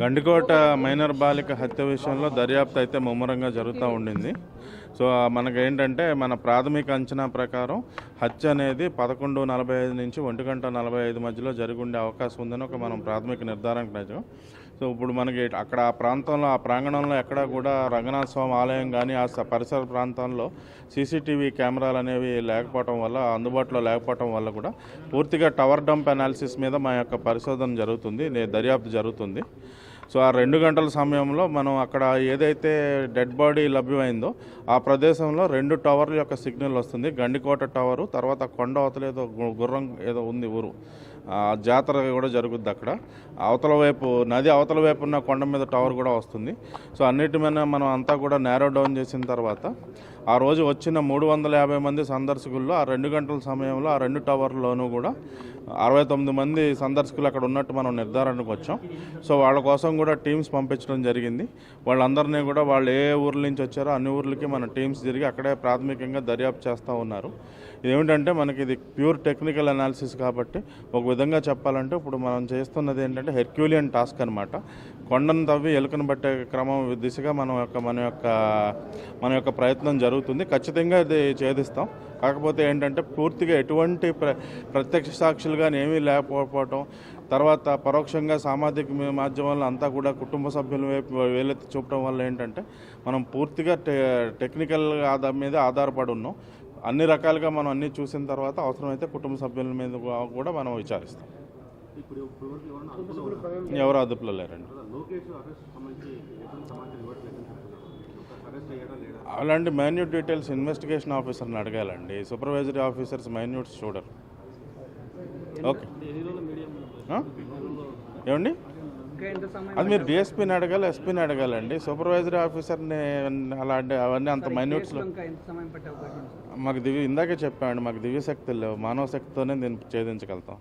Gandikota minor బాలిక హత్య విషయంలో దర్యాప్తు అయితే ముమ్మరంగా జరుగుతూ ఉండింది. సో మనకేంటంటే మన ప్రాథమిక అంచనా ప్రకారం హత్య అనేది పదకొండు నలభై ఐదు నుంచి ఒంటి గంట నలభై ఐదు మధ్యలో జరిగి ఉండే అవకాశం ఉందని ఒక మనం ప్రాథమిక నిర్ధారణకు నిజం సో ఇప్పుడు మనకి అక్కడ ఆ ప్రాంతంలో ఆ ప్రాంగణంలో ఎక్కడా కూడా రంగనాథ స్వామి ఆలయం కానీ ఆ స- పరిసర ప్రాంతాల్లో సీసీటీవీ కెమెరాలు అనేవి లేకపోవటం వల్ల అందుబాటులో లేకపోవటం వల్ల కూడా పూర్తిగా టవర్ డంప్ అనాలిసిస్ మీద మా యొక్క పరిశోధన జరుగుతుంది నే- దర్యాప్తు జరుగుతుంది. సో ఆ రెండు గంటల సమయంలో మనం అక్కడ ఏదైతే డెడ్ బాడీ లభ్యమైందో ఆ ప్రదేశంలో రెండు టవర్ల యొక్క సిగ్నల్ వస్తుంది. గండికోట టవరు తర్వాత కొండ అవతలేదో గు- గుర్రం ఏదో ఉంది ఊరు. జాతర కూడా జరుగుద్ది అక్కడ. అవతల వైపు నది అవతల వైపు ఉన్న కొండ మీద టవర్ కూడా వస్తుంది. సో అన్నిటి మీద మనం అంతా కూడా నేరో డౌన్ చేసిన తర్వాత ఆ రోజు వచ్చిన మూడు వందల యాభై మంది సందర్శకుల్లో ఆ రెండు గంటల సమయంలో ఆ రెండు టవర్లోనూ కూడా అరవై తొమ్మిది మంది సందర్శకులు అక్కడ ఉన్నట్టు మనం నిర్ధారణకు వచ్చాం. సో వాళ్ళ కోసం కూడా టీమ్స్ పంపించడం జరిగింది. వాళ్ళందరినీ కూడా వాళ్ళు ఏ ఊర్ల నుంచి వచ్చారో అన్ని ఊర్లకి మన టీమ్స్ జరిగి అక్కడే ప్రాథమికంగా దర్యాప్తు చేస్తూ ఉన్నారు. ఇదేమిటంటే మనకి ఇది ప్యూర్ టెక్నికల్ అనాలిసిస్ కాబట్టి ఒక విధంగా చెప్పాలంటే ఇప్పుడు మనం చేస్తున్నది ఏంటంటే హెర్క్యూలియన్ టాస్క్ అనమాట కొండను తవ్వి ఎలుకను పట్టే క్రమం దిశగా మనం యొక్క మన యొక్క మన యొక్క ప్రయత్నం జరుగుతుంది. ఖచ్చితంగా ఇది ఛేదిస్తాం. కాకపోతే ఏంటంటే పూర్తిగా ఎటువంటి ప్ర ప్రత్యక్ష సాక్షులు కానీ ఏమీ లేకపోవటం తర్వాత పరోక్షంగా సామాజిక మీ- మాధ్యమాల్లో అంతా కూడా కుటుంబ సభ్యుల వైపు వేలెత్తి చూపడం వల్ల ఏంటంటే మనం పూర్తిగా టె టెక్నికల్ ఆధార మీద ఆధారపడి ఉన్నాం. అన్ని రకాలుగా మనం అన్ని చూసిన తర్వాత అవసరమైతే కుటుంబ సభ్యుల మీద కూడా మనం విచారిస్తాం? ఎవరు అదుపులో లేరండి? కదా లోకేష్ అరెస్ట్ సంబంధించి ఎటువంటి సమాచారం ఇవ్వట్లేదని చెప్తున్నారు అరెస్ట్ అయ్యాడా లేడా అలాంటి మైన్యూట్ డీటెయిల్స్ ఇన్వెస్టిగేషన్ ఆఫీసర్ని అడగాలండి. సూపర్వైజరీ ఆఫీసర్స్ మైన్యూట్స్ చూడరు. ఓకే? ఏమండి? అది మీరు డిఎస్పీని అడగాలి ఎస్పీని అడగాలండి. సూపర్వైజరీ ఆఫీసర్ని అలాంటి అవన్నీ అంత మైన్యూట్స్లో? మాకు దివ్య ఇందాకే చెప్పామండి మాకు దివ్య శక్తులు లేవు మానవ శక్తితోనే దీన్ని ఛేదించగలుగుతాం.